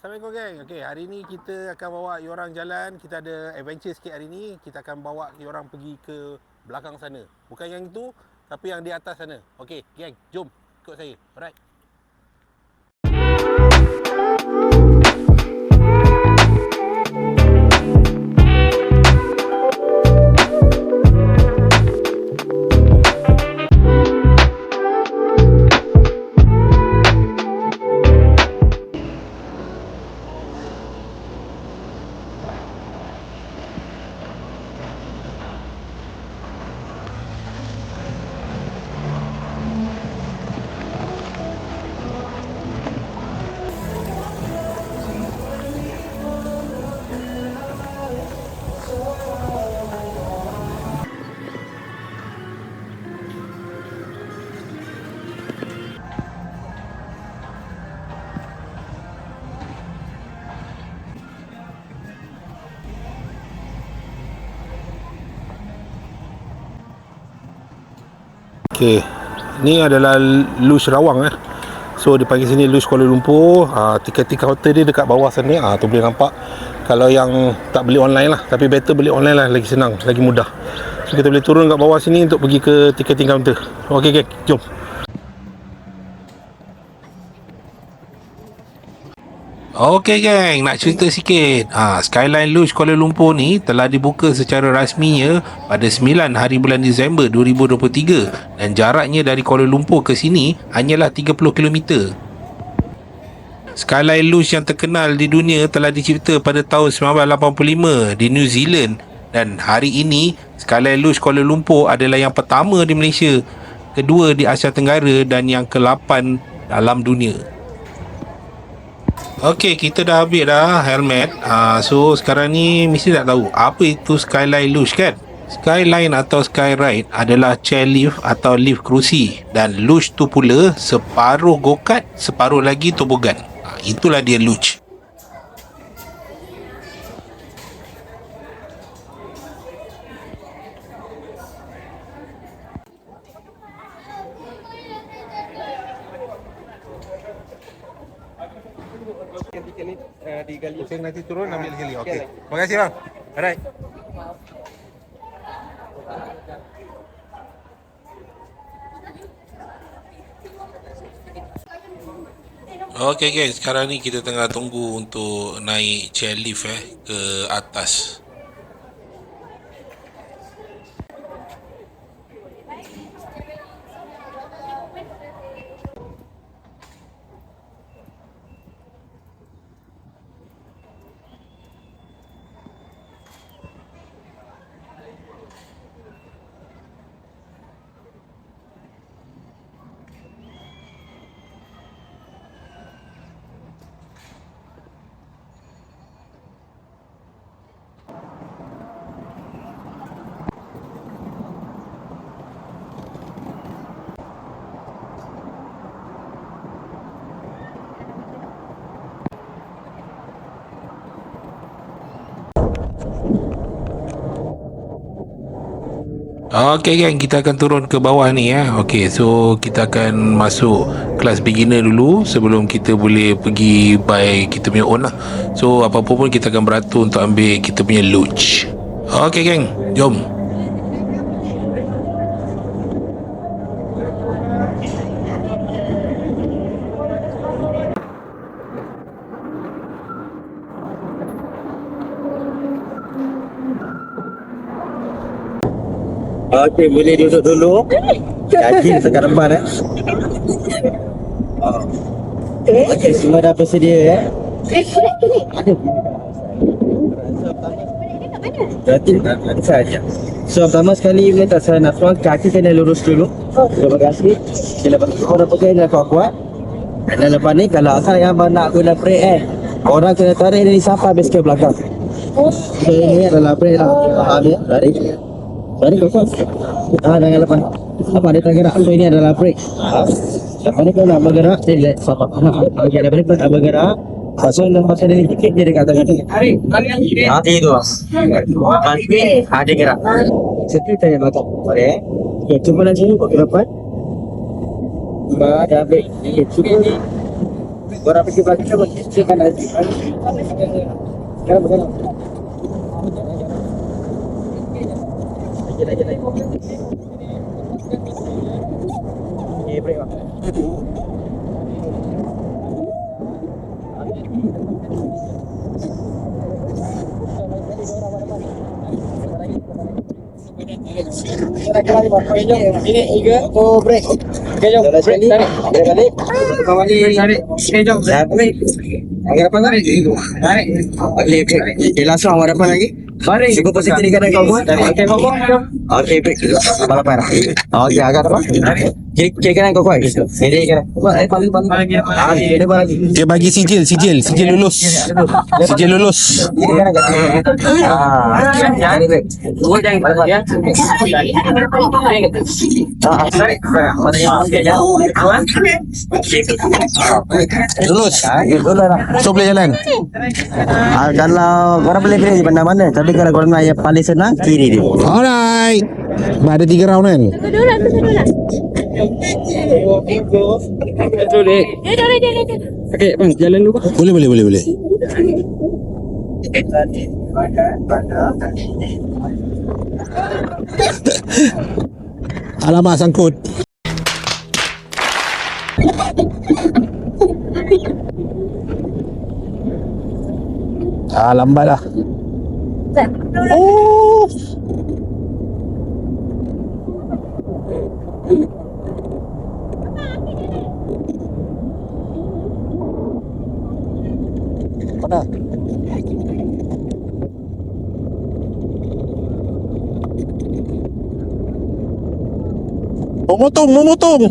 Assalamualaikum geng. Okay, hari ni kita akan bawa orang jalan. Kita ada adventure sikit hari ni. Kita akan bawa orang pergi ke belakang sana. Bukan yang itu, tapi yang di atas sana. Okay, geng, jom ikut saya. Alright. Okey. Ni adalah Lush Rawang eh. So dia panggil sini Lush Kuala Lumpur. Ah tiket-tiket hotel dia dekat bawah sana. Ah tu boleh nampak. Kalau yang tak beli online lah, tapi better beli online lah lagi senang, lagi mudah. So kita boleh turun kat bawah sini untuk pergi ke ticketing counter. Okey okey, jom. Okey geng, nak cerita sikit. Ha, Skyline Lodge Kuala Lumpur ni telah dibuka secara rasminya pada 9 hari bulan Disember 2023 dan jaraknya dari Kuala Lumpur ke sini hanyalah 30 km. Skyline Lodge yang terkenal di dunia telah dicipta pada tahun 1985 di New Zealand dan hari ini Skyline Lodge Kuala Lumpur adalah yang pertama di Malaysia, kedua di Asia Tenggara dan yang ke-8 dalam dunia. Okey, kita dah ambil dah helmet. Uh, so sekarang ni mesti tak tahu apa itu Skyline Luge kan? Skyline atau Skyride adalah chairlift atau lift kerusi dan luge tu pula separuh go-kart, separuh lagi tobogan. Uh, itulah dia luge. Gali. Saya nanti turun ambil gali. Okey. Terima kasih bang. Alright. Okey guys, sekarang ni kita tengah tunggu untuk naik chairlift eh ke atas. Okey geng, kita akan turun ke bawah ni ya. Okey, so kita akan masuk kelas beginner dulu sebelum kita boleh pergi by kita punya own lah. So apa-apa pun kita akan beratur untuk ambil kita punya luge. Okey geng, jom. Okey, boleh duduk dulu. Kaki tekan depan eh. Okey, semua dah bersedia eh. Berarti ada saja. So pertama sekali minta saya nak tuan kaki kena lurus dulu. Terima kasih. Kita lepas tu orang pakai dah kuat kuat. Dan lepas ni kalau asal yang nak guna brake eh. Orang kena tarik dari sampai base ke belakang. So ini adalah brake lah. Faham ya? Tarik. Tarik kau Ah, jangan lepas. Apa dia tak gerak? So ini adalah brake. Ah. Ni kau nak bergerak, dia let sama. Okey, lepas ni kau tak bergerak. So lepas ni sikit dia dekat tengah tengah. Hati tu. Hati, hati gerak. Sekali tanya belakang. Okey. Okey, cuba lagi kau ke depan. Ba, dah brake. Okey, cuba ni. Korang pergi bagi apa? Siapkan nanti. Sekarang berjalan. Lagi, lagi. Okay, break bang. Ini tiga, oh break. Okay, jom. Break, tarik. Break balik. Kembali. Tarik. Okay, jom. Tarik. Lagi apa tarik? Tarik. Okay, langsung awak dapat lagi. Mari. Cukup positif ni kadang kau buat. Okay, kau buat. Okay, break. Balapan. Kiri kanan kau kuat. Kiri kanan. Eh, paling paling. Ah, depan lagi. Dia bagi sijil, sijil, sijil lulus. Sijil lulus. Kat sini. Ah, break. Dua jangan ya. Ah, ya? Lulus. Ah. So boleh jalan. Ah, kalau korang boleh pilih di mana-mana Tapi kalau korang nak yang paling senang Kiri dia Alright. Ada tiga round kan? Satu dulu, satu dulu. Dia dah. Okey, bang, jalan dulu bang. Boleh, boleh, boleh, boleh. Alamak sangkut. Ah, lambat lah. Oh. Memotong, memotong.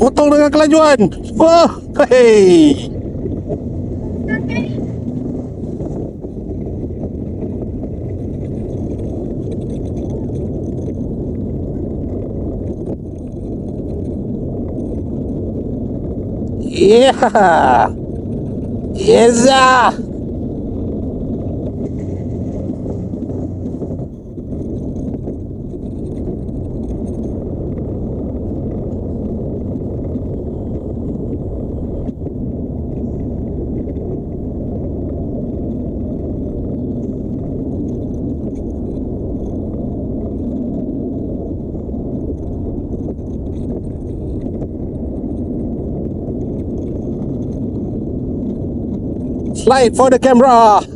Potong dengan kelajuan. Wah, hei. Yeah. Yes. ah. Slide for the camera.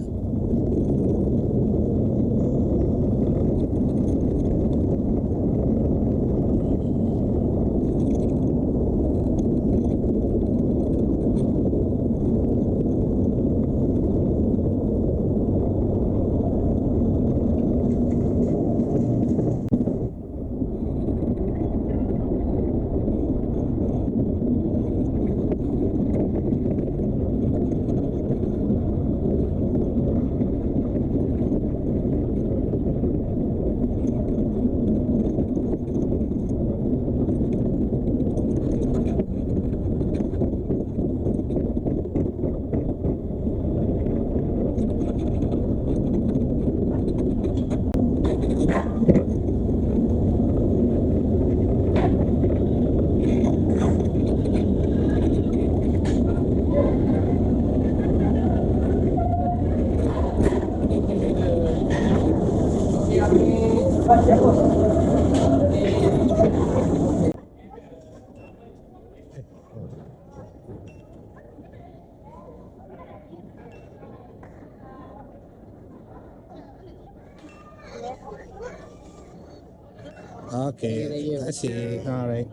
Okay, I see. All right.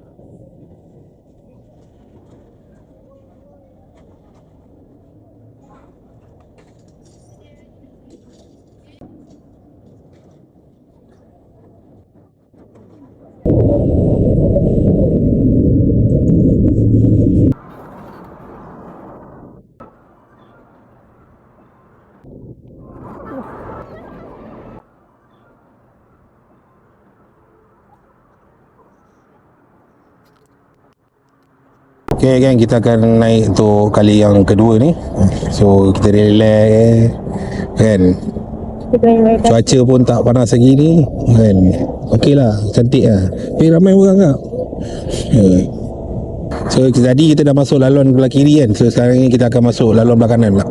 Okay gang, kita akan naik untuk kali yang kedua ni. So kita relax eh. Kan? Cuaca pun tak panas lagi ni. Kan? Okey lah, cantik lah. Eh, ramai orang tak? Yeah. So tadi kita dah masuk laluan belah kiri kan. So sekarang ni kita akan masuk laluan belah kanan pula.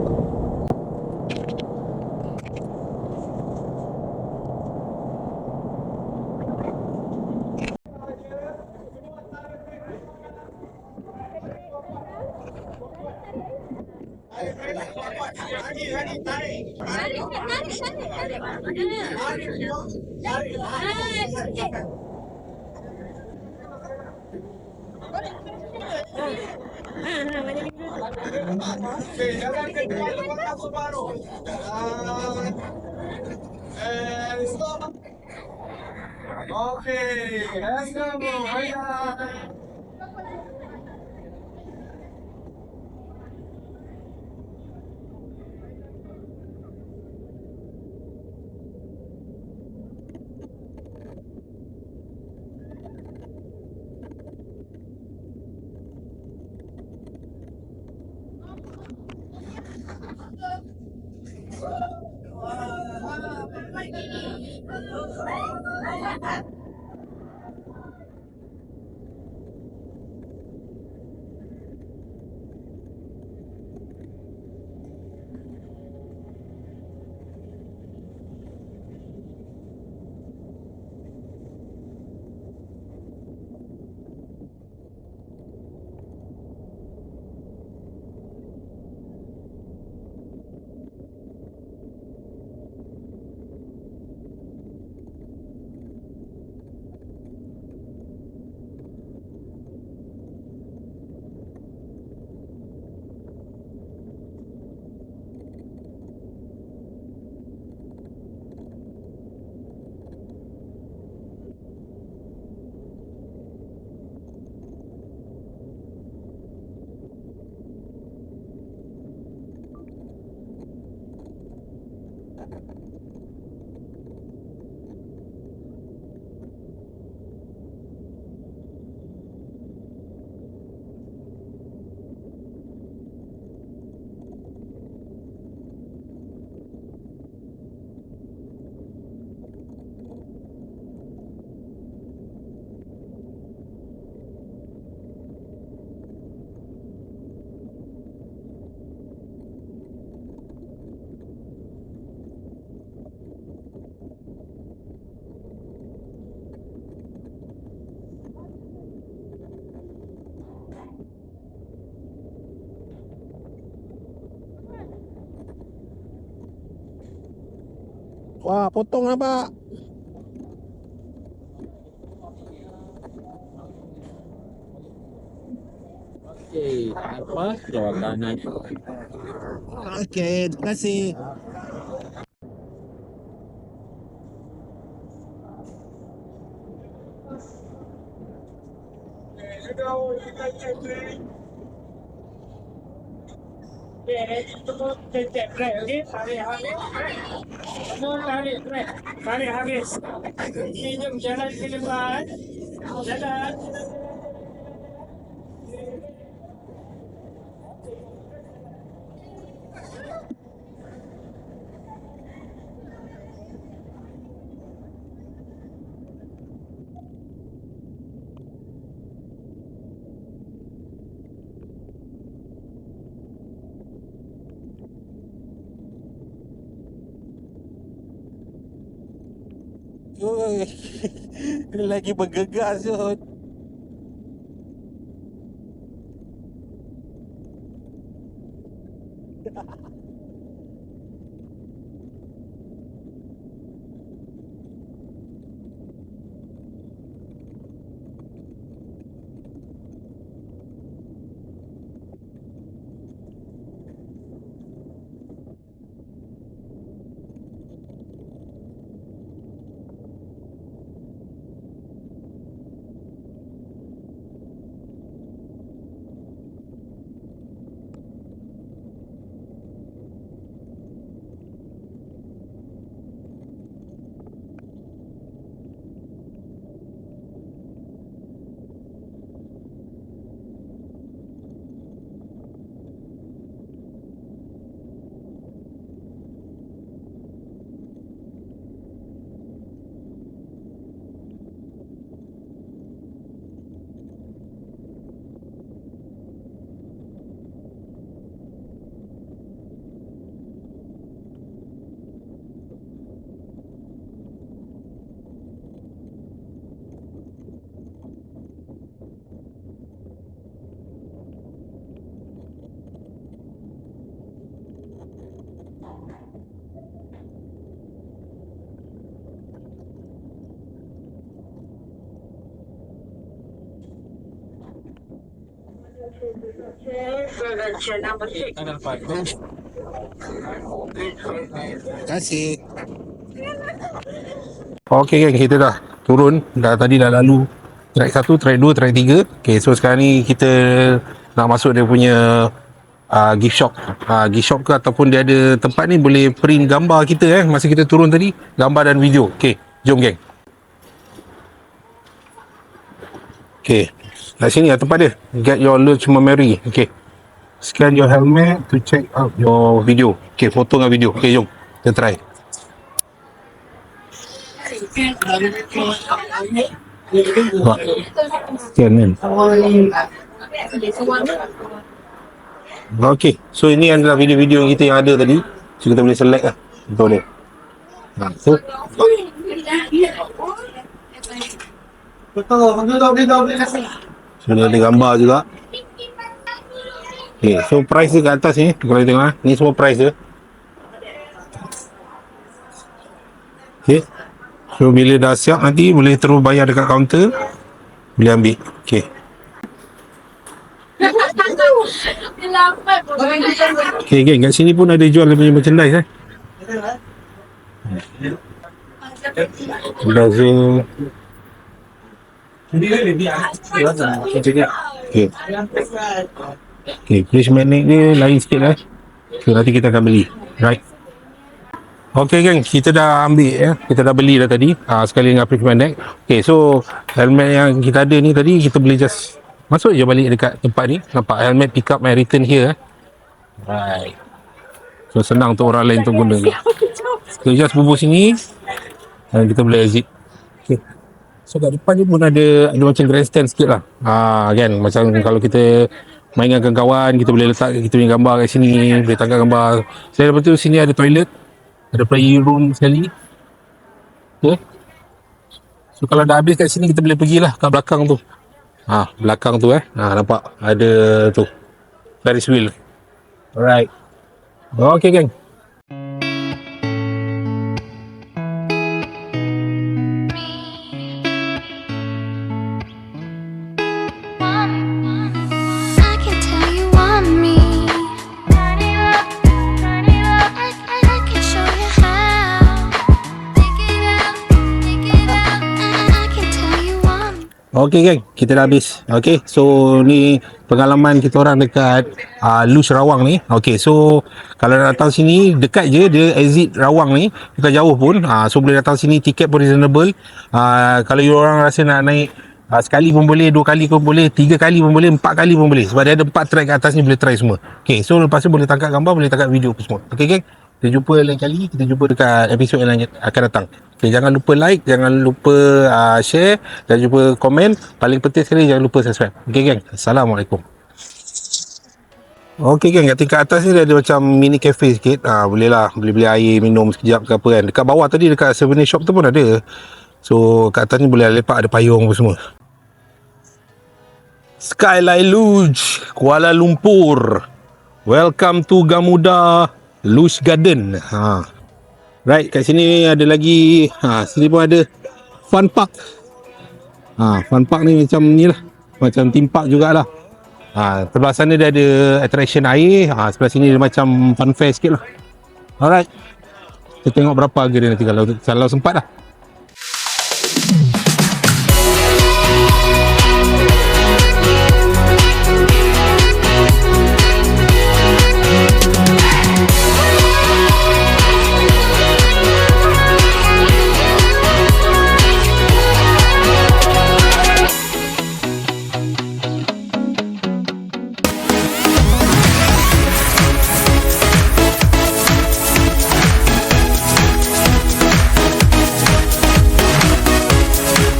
Okay, let's go, bye Wah, potong lah, nampak. Okey, apa? jawabannya? kanan. Okey, terima kasih. सारे आगे जगह Oi. Lagi bergegas tu. Terima kasih. Okey kan kita dah turun dah tadi dah lalu track 1, track 2, track 3. Okey so sekarang ni kita nak masuk dia punya uh, gift shop. Uh, gift shop ke ataupun dia ada tempat ni boleh print gambar kita eh masa kita turun tadi, gambar dan video. Okey, jom geng. Okey. Kat sini lah tempat dia. Get your lunch memory. Okey. Scan your helmet to check out your video. Okey, foto dengan video. Okey, jom. Kita try. Nampak? Scan kan? Okey, so ini adalah video-video yang kita yang ada tadi. So kita boleh select lah. Kita boleh. Ha, so Dia ada gambar juga. Okay, so price dia kat atas ni. Kalau you tengok ah, ni semua price dia. Okay. So bila dah siap nanti boleh terus bayar dekat kaunter. Boleh ambil. Okay. Okay, geng. Kat sini pun ada jual punya merchandise eh. Dah so Okay. Okay, Chris Magnet dia lain sikit lah. So, nanti kita akan beli. Right. Okay geng, kita dah ambil ya. Kita dah beli dah tadi. Ah sekali dengan Chris Magnet. Okay, so helmet yang kita ada ni tadi kita boleh just masuk je balik dekat tempat ni. Nampak helmet pick up and return here. eh. Right. So senang untuk orang lain untuk guna. Kita just bubur sini dan kita boleh exit. Okay. So kat depan ni pun ada ada macam grandstand sikit lah. Ha, kan macam kalau kita main dengan kawan-kawan kita boleh letak kita punya gambar kat sini, boleh tangkap gambar. Selain daripada tu sini ada toilet, ada playroom sekali. Okay. So kalau dah habis kat sini kita boleh pergilah kat belakang tu. Ha, belakang tu eh. Ha, nampak ada tu. Ferris wheel. Alright. Okay geng. Okay geng, kita dah habis. Okay, so ni pengalaman kita orang dekat uh, Lush Rawang ni. Okay, so kalau nak datang sini dekat je dia exit Rawang ni, bukan jauh pun. Uh, so boleh datang sini tiket pun reasonable. Uh, kalau you orang rasa nak naik uh, sekali pun boleh, dua kali pun boleh, tiga kali pun boleh, empat kali pun boleh. Sebab dia ada empat track kat atas ni boleh try semua. Okay, so lepas tu boleh tangkap gambar, boleh tangkap video apa semua. Okay geng, kita jumpa lain kali, kita jumpa dekat episod yang akan datang. Okay, jangan lupa like, jangan lupa uh, share, jangan lupa komen. Paling penting sekali jangan lupa subscribe. Okay geng, Assalamualaikum. Okay geng, kat tingkat atas ni dia ada macam mini cafe sikit. Ah boleh lah, boleh beli air, minum sekejap ke apa kan. Dekat bawah tadi dekat souvenir shop tu pun ada. So kat atas ni boleh lepak ada payung apa semua. Skyline Luge, Kuala Lumpur. Welcome to Gamuda Luge Garden. Ha. Right, kat sini ada lagi ha, sini pun ada fun park. Ha, fun park ni macam ni lah. Macam theme park jugalah. Ha, sebelah sana dia ada attraction air. Ha, sebelah sini dia macam fun fair sikit lah. Alright. Kita tengok berapa harga dia nanti kalau, kalau sempat lah.